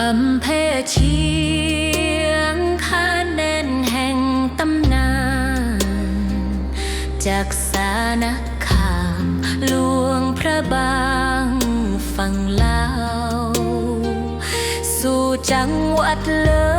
อำเภอเชียงคานแดนแห่งตำนาน จากสานคามหลวงพระบางฝั่งลาว สู่จังหวัดเลย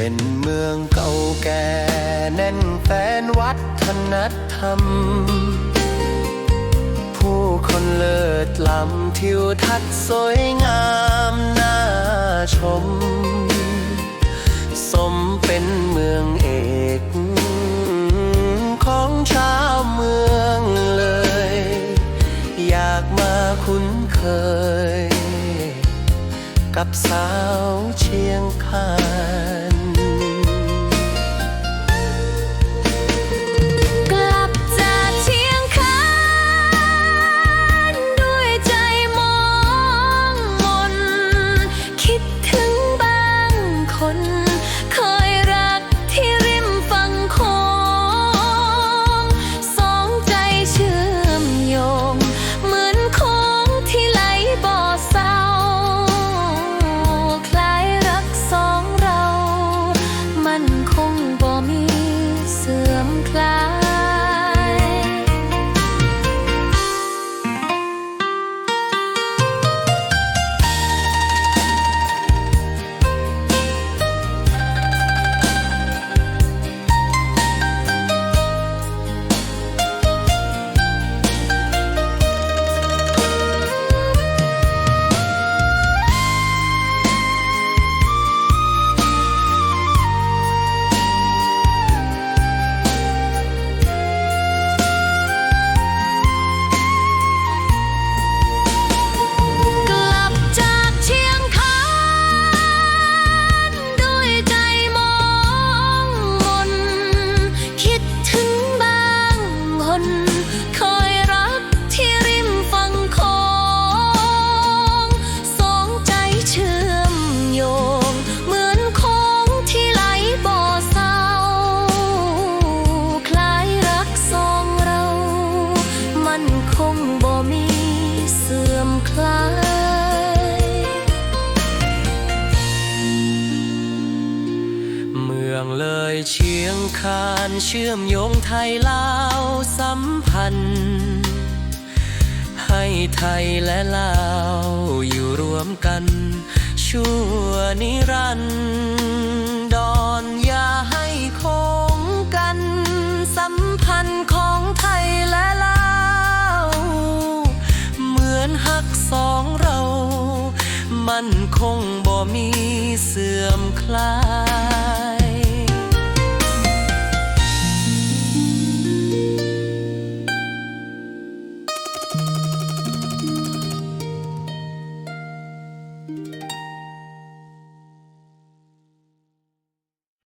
เป็นเมืองเก่าแก่แน่นแฟนวัฒนธรรม ผู้คนเลิศล้ำทิวทัศน์สวยงามน่าชม สมเป็นเมืองเอกของชาวเมืองเลย อยากมาคุ้นเคย กับสาวเชียงคาน เมืองเลยเชียงคานเชื่อมโยงไทยลาวสัมพันธ์ ให้ไทยและลาวอยู่รวมกัน ชั่วนิรันดร์ักสองเรา มันคงบ่มีเสื่อมคลาย